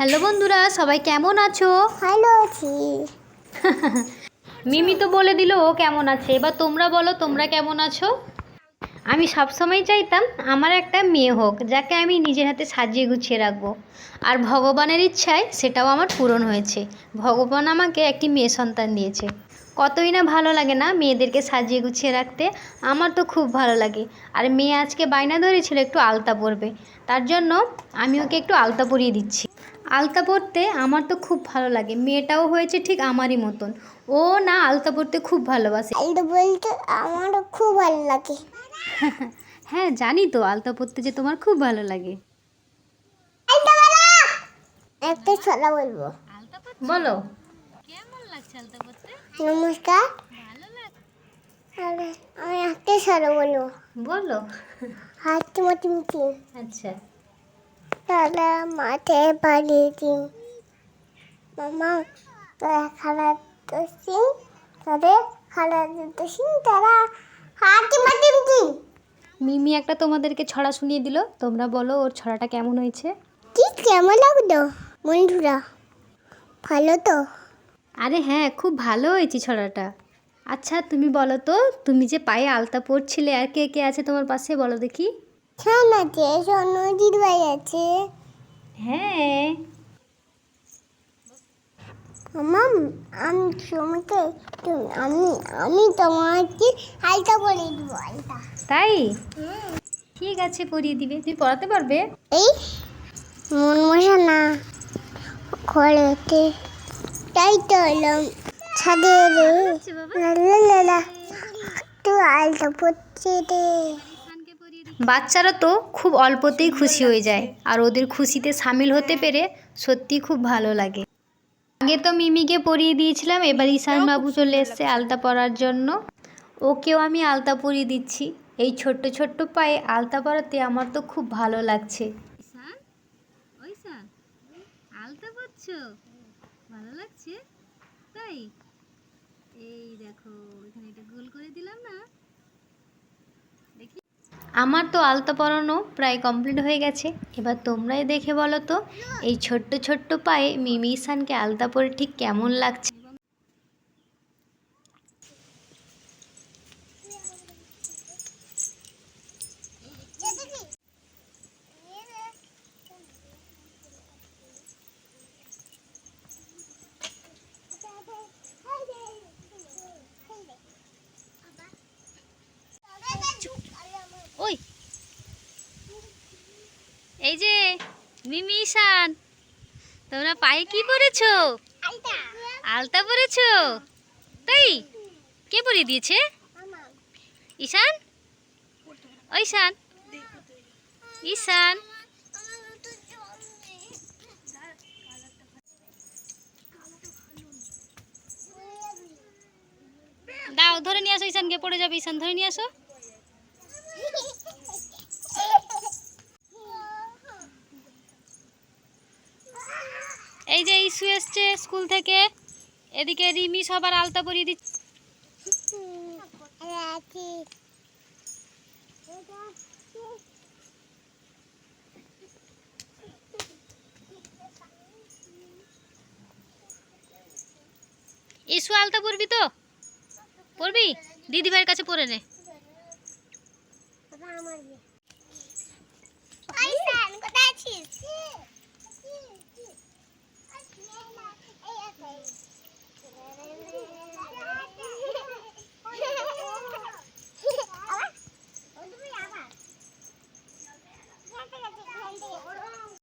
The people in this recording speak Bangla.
হ্যালো বন্ধুরা সবাই কেমন আছো? ভালো আছি। মিমি তো বলে দিল ও কেমন আছে। এবার তোমরা বলো তোমরা কেমন আছো? আমি সবসময় চাইতাম আমার একটা মেয়ে হোক যাকে আমি নিজের হাতে সাজিয়ে গুছিয়ে রাখব। আর ভগবানের ইচ্ছায় সেটাও আমার পূরণ হয়েছে। ভগবান আমাকে একটি মেয়ে সন্তান দিয়েছে। কতই না ভালো লাগে না মেয়েদেরকে সাজিয়ে গুছিয়ে রাখতে আমার তো খুব ভালো লাগে। আর মেয়ে আজকে বায়না ধরেছিল একটু আলতা পরবে তার জন্য আমি ওকে একটু আলতা পরিয়ে দিচ্ছি। আলতা পরতে আমার তো খুব ভালো লাগে মেয়েটাও হয়েছে ঠিক আমারই মতন। ও না আলতা পরতে খুব ভালোবাসে। আলটা বলতে আমারও খুব ভালো লাগে। হ্যাঁ জানি তো আলতা পরতে যে তোমার খুব ভালো লাগে। একটা ছড়া বলব। বলো। নমস্কার। ভালো লাগে আমি একটা ছড়া বলব বলো। হাত মাটি মিটি আচ্ছা। তারা মাঠে পালিয়ে দিন। মামা তারা খারাপ দোষিন তাদের খারাপ দোষিন তারা হাত মাটি মিটি মিমি একটা তোমাদেরকে ছড়া শুনিয়ে দিল। তোমরা বলো ওর ছড়াটা কেমন হয়েছে? কি কেমন লাগল বন্ধুরা? ভালো তো? আরে হ্যাঁ খুব ভালো হয়েছে ছড়াটা। আচ্ছা তুমি বলো তো তুমি যে পায়ে আলতা পরছিলে আর কে কে আছে তোমার পাশে বলো দেখি। ছান আছে সোনজিৎ ভাই আছে। হ্যাঁ। মামা আমি সমুদ্রে তুমি- আমি আমি তোমাকে হালকা বলে দিব হালকা তাই? ঠিক আছে পরিয়ে দিবে। তুমি পড়াতে পারবে? এই মন মশা না ঘরেতে তাই তো এলাম ছাদে রে লালা লালা একটু আলটা পড়ছে রে। বাচ্চারা তো খুব অল্পতেই খুশি হয়ে যায় আর ওদের খুশিতে সামিল হতে পেরে সত্যি খুব ভালো লাগে। আগে তো মিমিকে পরিয়ে দিয়েছিলাম এবার ঈশান বাবু চলে এসছে আলতা পরার জন্য। ওকেও আমি আলতা পরিয়ে দিচ্ছি। এই ছোট্ট ছোট্ট পায়ে আলতা পরাতে আমার তো খুব ভালো লাগছে। আলতা ভালো লাগছে? তাই? এই দেখো এখানে এটা গোল করে দিলাম না? আমার তো আলতা পরানো প্রায় কমপ্লিট হয়ে গেছে। এবার তোমরাই দেখে বলো তো এই ছোট্ট ছোট্ট পায়ে মিমি সানকে আলতা পরে ঠিক কেমন লাগছে? এই যে মিমি ইসান তোমরা পায়ে কি পরেছো? আলতা পরেছো? তাই? কে পরিয়ে দিয়েছে? ঈশান? ঈশান। ঈশান। দাও, ধরে নিয়ে আসো, ঈশানকে পড়ে যাবে, ঈশান, ধরে নিয়ে আসো। মিশু এসছে স্কুল থেকে। এদিকে রিমি সবার আলতা পরিয়ে দিচ্ছে। ইসু আলতা পরবি তো? পড়বি দিদি ভাইয়ের কাছে পরে নে।